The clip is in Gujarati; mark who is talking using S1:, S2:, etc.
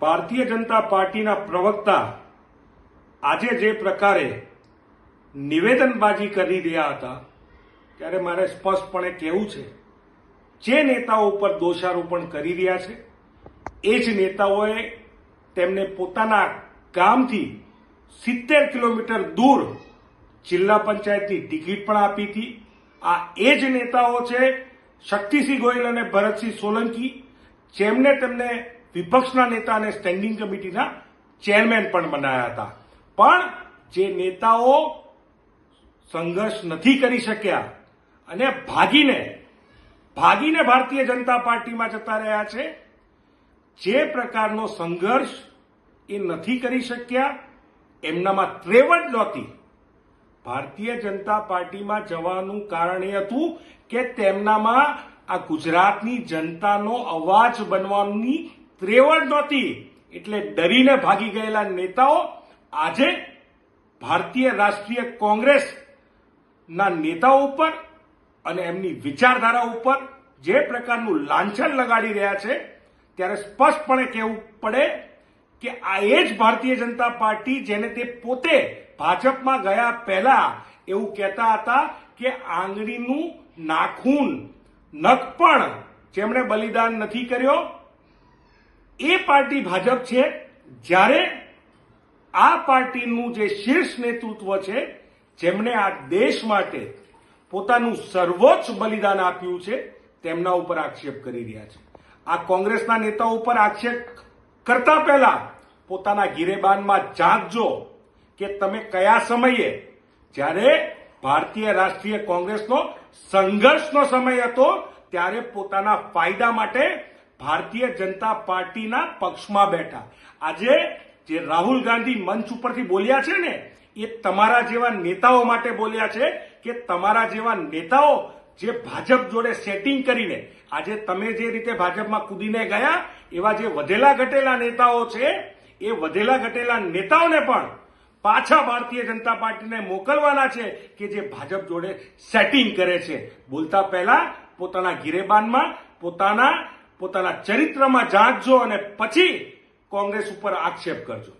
S1: ભારતીય જનતા પાર્ટીના પ્રવક્તા આજે જે પ્રકારે નિવેદનબાજી કરી રહ્યા હતા, ત્યારે મારે સ્પષ્ટપણે કહેવું છે, જે નેતાઓ ઉપર દોષારોપણ કરી રહ્યા છે, એ જ નેતાઓએ તેમને પોતાના ગામથી સિત્તેર કિલોમીટર દૂર જિલ્લા પંચાયતની ટિકિટ પણ આપી હતી. આ એ જ નેતાઓ છે, શક્તિસિંહ ગોયલ અને ભરતસિંહ સોલંકી, જેમને તેમને વિપક્ષના નેતા અને સ્ટેન્ડિંગ કમિટીના ચેરમેન પણ બનાવ્યા હતા. પણ જે નેતાઓ સંઘર્ષ નથી કરી શક્યા અને ભાગીને ભાગીને ભારતીય જનતા પાર્ટીમાં જતા રહ્યા છે, જે પ્રકારનો સંઘર્ષ એ નથી કરી શક્યા, એમનામાં ત્રેવડ નહોતી. ભારતીય જનતા પાર્ટીમાં જવાનું કારણ એ હતું કે તેમનામાં આ ગુજરાતની જનતાનો અવાજ બનવાની ત્રેવડ નહોતી, એટલે ડરીને ભાગી ગયેલા નેતાઓ આજે ભારતીય રાષ્ટ્રીય કોંગ્રેસના નેતાઓ ઉપર અને એમની વિચારધારા ઉપર જે પ્રકારનું લાંછન લગાડી રહ્યા છે, ત્યારે સ્પષ્ટપણે કહેવું પડે કે આ એ જ ભારતીય જનતા પાર્ટી જેને તે પોતે ભાજપમાં ગયા પહેલા એવું કહેતા હતા કે આંગળીનું નાખૂન, નખ પણ જેમણે બલિદાન નથી કર્યો એ પાર્ટી ભાજપ છે, જ્યારે આ પાર્ટીનું જે શીર્ષ નેતૃત્વ છે, જેમણે આ દેશ માટે પોતાનું સર્વોચ્ચ બલિદાન આપ્યું છે, તેમના ઉપર આક્ષેપ કરી રહ્યા છે. આ કોંગ્રેસના નેતાઓ ઉપર આક્ષેપ કરતા પહેલા પોતાના ગિરેબાનમાં જાગજો કે તમે કયા સમયે, જ્યારે ભારતીય રાષ્ટ્રીય કોંગ્રેસનો સંઘર્ષનો સમય હતો, ત્યારે પોતાના ફાયદા માટે ભારતીય જનતા પાર્ટીના પક્ષમાં બેઠા. આજે જે રાહુલ ગાંધી મંચ ઉપરથી બોલ્યા છે ને, એ તમારા જેવા નેતાઓ માટે બોલ્યા છે કે તમારા જેવા નેતાઓ જે ભાજપ જોડે સેટિંગ કરીને, આજે તમે જે રીતે ભાજપમાં કૂદીને ગયા, એવા જે વધેલા ઘટેલા નેતાઓ છે, એ વધેલા ઘટેલા નેતાઓને પણ પાછા ભારતીય જનતા પાર્ટીને મોકલવાના છે કે જે ભાજપ જોડે સેટિંગ કરે છે. બોલતા પહેલા પોતાના ગિરેબાનમાં પોતાના પોતાના ચરિત્રમાં જાંચજો અને પછી કોંગ્રેસ ઉપર આક્ષેપ કરજો.